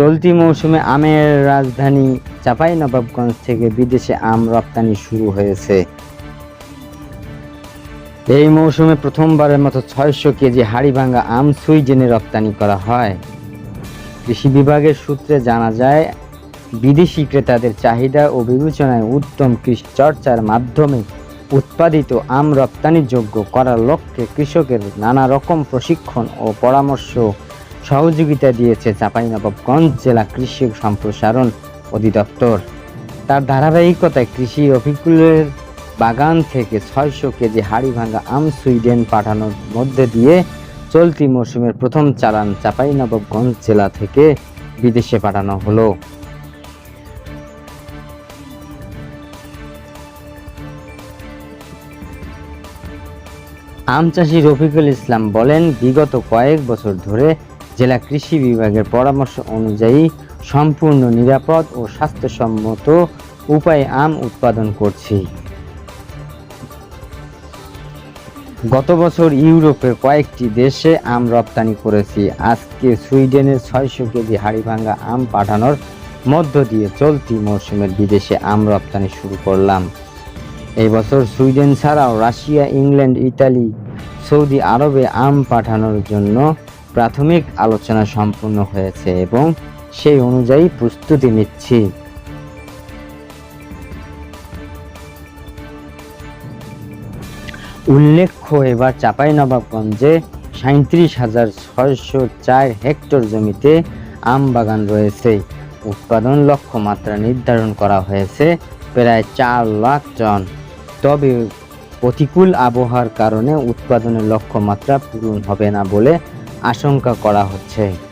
চলতি মৌসুমে আমের রাজধানী চাঁপাইনবাবগঞ্জ থেকে বিদেশে আম রপ্তানি শুরু হয়েছে। এই মৌসুমে প্রথমবারের মতো ছয়শো কেজি হাড়িভাঙ্গা আম সুইডেনে রপ্তানি করা হয়। কৃষি বিভাগের সূত্রে জানা যায়, বিদেশি ক্রেতাদের চাহিদা ও বিবেচনায় উত্তম কৃষি চর্চার মাধ্যমে উৎপাদিত আম রপ্তানিযোগ্য করার লক্ষ্যে কৃষকের নানা রকম প্রশিক্ষণ ও পরামর্শ সহযোগিতা দিয়েছে চাঁপাইনবাবগঞ্জ জেলা কৃষি সম্প্রসারণ অধিদপ্তর। তার ধারাবাহিকতায় কৃষি অফিকুলের বাগান থেকে ছয়শো কেজি হাড়ি হাড়িভাঙ্গা আম সুইডেন পাঠানোর মধ্যে দিয়ে চলতি মৌসুমের প্রথম চালান চাঁপাইনবাবগঞ্জ জেলা থেকে বিদেশে পাঠানো হলো। আম চাষি রফিকুল ইসলাম বলেন, বিগত কয়েক বছর ধরে জেলা কৃষি বিভাগের পরামর্শ অনুযায়ী সম্পূর্ণ নিরাপদ ও স্বাস্থ্যসম্মত উপায়ে আম উৎপাদন করছি। গত বছর ইউরোপের কয়েকটি দেশে আম রপ্তানি করেছি। আজকে সুইডেনের ছয়শো কেজি হাড়িভাঙ্গা আম পাঠানোর মধ্য দিয়ে চলতি মৌসুমের বিদেশে আম রপ্তানি শুরু করলাম। এই বছর সুইডেন ছাড়াও রাশিয়া, ইংল্যান্ড, ইতালি, সৌদি আরবে আম পাঠানোর জন্য প্রাথমিক আলোচনা সম্পূর্ণ হয়েছে এবং সেই অনুযায়ী প্রস্তুতি নিচ্ছি। উল্লেখ্য, এবার চাঁপাইনবাবগঞ্জে সাঁত্রিশ হাজার ছয়শো চার হেক্টর জমিতে আম বাগান রয়েছে। উৎপাদন লক্ষ্যমাত্রা নির্ধারণ করা হয়েছে প্রায় চার লাখ টন। তবে প্রতিকূল আবহাওয়ার কারণে উৎপাদনের লক্ষ্যমাত্রা পূরণ হবে না বলে আশঙ্কা করা হচ্ছে।